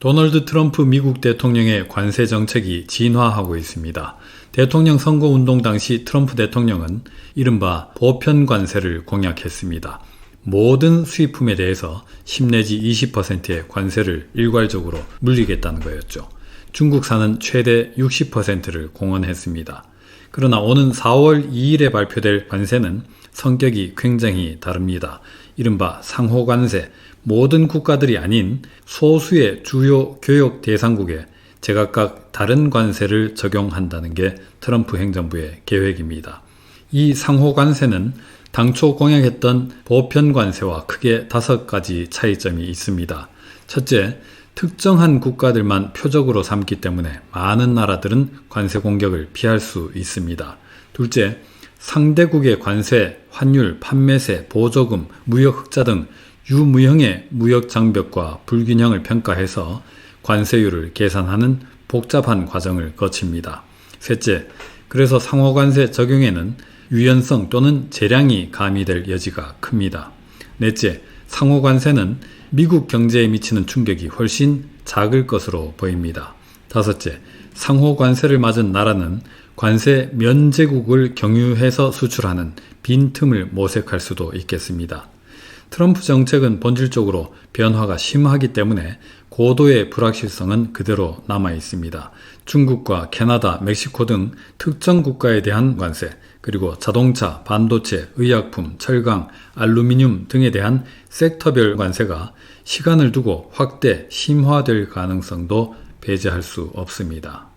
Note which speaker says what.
Speaker 1: 도널드 트럼프 미국 대통령의 관세 정책이 진화하고 있습니다. 대통령 선거 운동 당시 트럼프 대통령은 이른바 보편 관세를 공약했습니다. 모든 수입품에 대해서 10 내지 20%의 관세를 일괄적으로 물리겠다는 거였죠. 중국산은 최대 60%를 공언했습니다. 그러나 오는 4월 2일에 발표될 관세는 성격이 굉장히 다릅니다. 이른바 상호관세, 모든 국가들이 아닌 소수의 주요 교역 대상국에 제각각 다른 관세를 적용한다는 게 트럼프 행정부의 계획입니다. 이 상호관세는 당초 공약했던 보편관세와 크게 다섯 가지 차이점이 있습니다. 첫째, 특정한 국가들만 표적으로 삼기 때문에 많은 나라들은 관세 공격을 피할 수 있습니다. 둘째, 상대국의 관세, 환율, 판매세, 보조금, 무역 흑자 등 유무형의 무역 장벽과 불균형을 평가해서 관세율을 계산하는 복잡한 과정을 거칩니다. 셋째, 그래서 상호관세 적용에는 유연성 또는 재량이 가미될 여지가 큽니다. 넷째, 상호 관세는 미국 경제에 미치는 충격이 훨씬 작을 것으로 보입니다. 다섯째, 상호 관세를 맞은 나라는 관세 면제국을 경유해서 수출하는 빈틈을 모색할 수도 있겠습니다. 트럼프 정책은 본질적으로 변화가 심하기 때문에 고도의 불확실성은 그대로 남아 있습니다. 중국과 캐나다, 멕시코 등 특정 국가에 대한 관세, 그리고 자동차, 반도체, 의약품, 철강, 알루미늄 등에 대한 섹터별 관세가 시간을 두고 확대, 심화될 가능성도 배제할 수 없습니다.